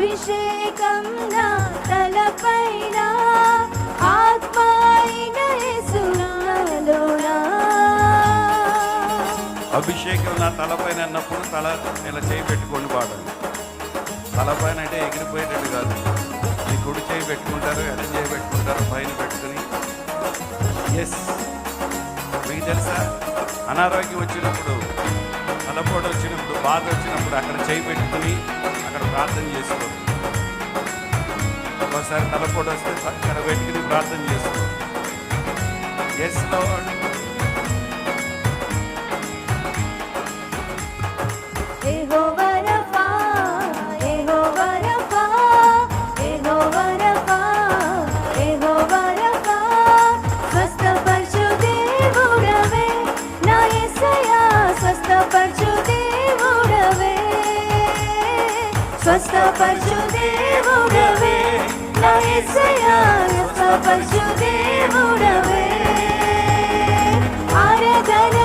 అభిషేకం నా తల పైన అభిషేకం నా తలపైన అన్నప్పుడు తల ఇలా చేయి పెట్టుకొని పాడండి తలపైన అంటే ఎగిరిపోయేటట్టు కాదు. ఈ కుడి చేయి పెట్టుకుంటారు ఎడ చేయి పెట్టుకుంటారు పైన పెట్టుకుని. ఎస్ మీకు తెలుసా? అనారోగ్యం వచ్చినప్పుడు తలపోటు వచ్చినప్పుడు బాధ వచ్చినప్పుడు అక్కడ చేయి పెట్టుకుని అక్కడ ప్రార్థన చేసుకోండి. ఒకసారి తలపోటు వస్తే అక్కడ పెట్టుకుని ప్రార్థన చేసుకోండి. ఎస్లో స్వస్థపరచు దేవుడవే నా యేసయ్యా, స్వస్థపరచు దేవుడవే ఆరాధన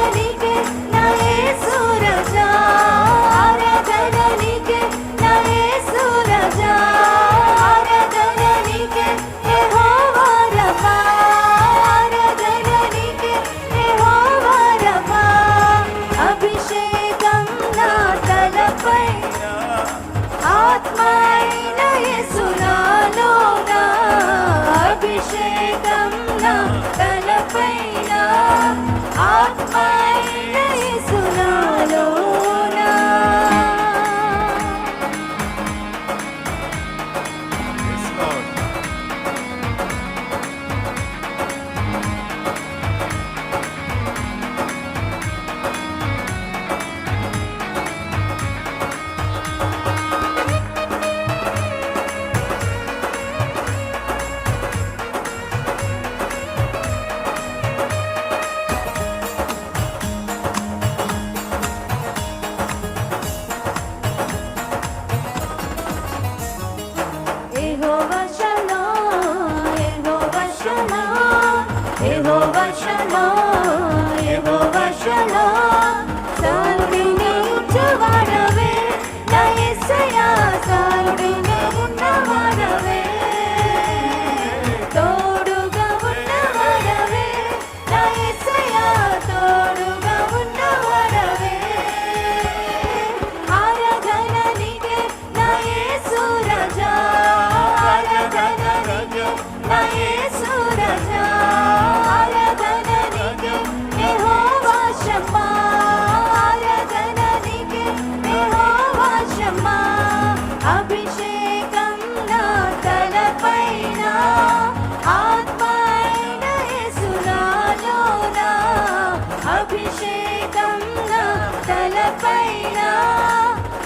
అభిషేకం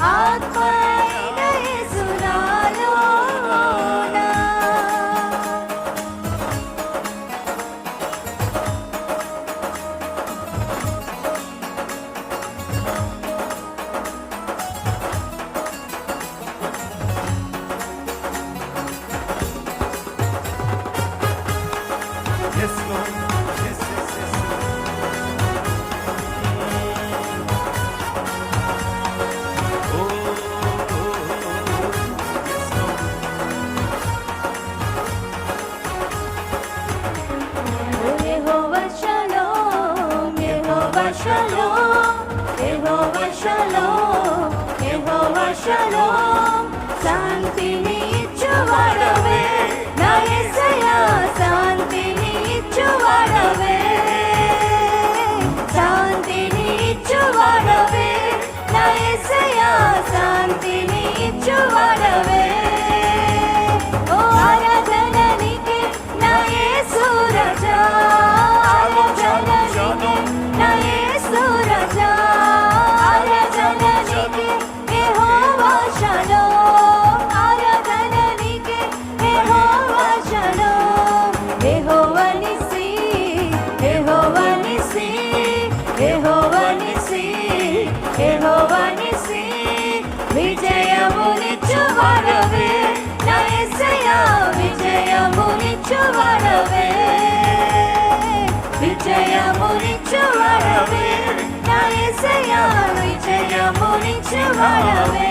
ఆత్మైన యేసునాలోన యెహోవా షలోమ్ యెహోవా షలోమ్ యెహోవా శాంతిని ఇచ్చువాడవే. నా యేసయ్యా శాంతిని ఇచ్చువాడవే. శాంతిని ఇచ్చువాడవే. నా యేసయ్యా శాంతిని ఇచ్చువాడవే. నా యేసయ్యా విజయమునిచ్చువాడవే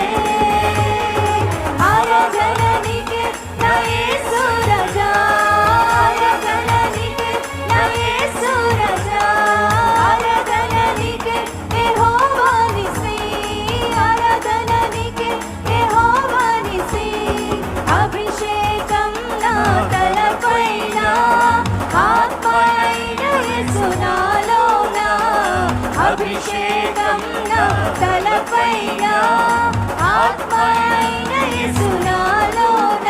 అభిషేకం నా తలపైన ఆత్మ యేసు నాలోన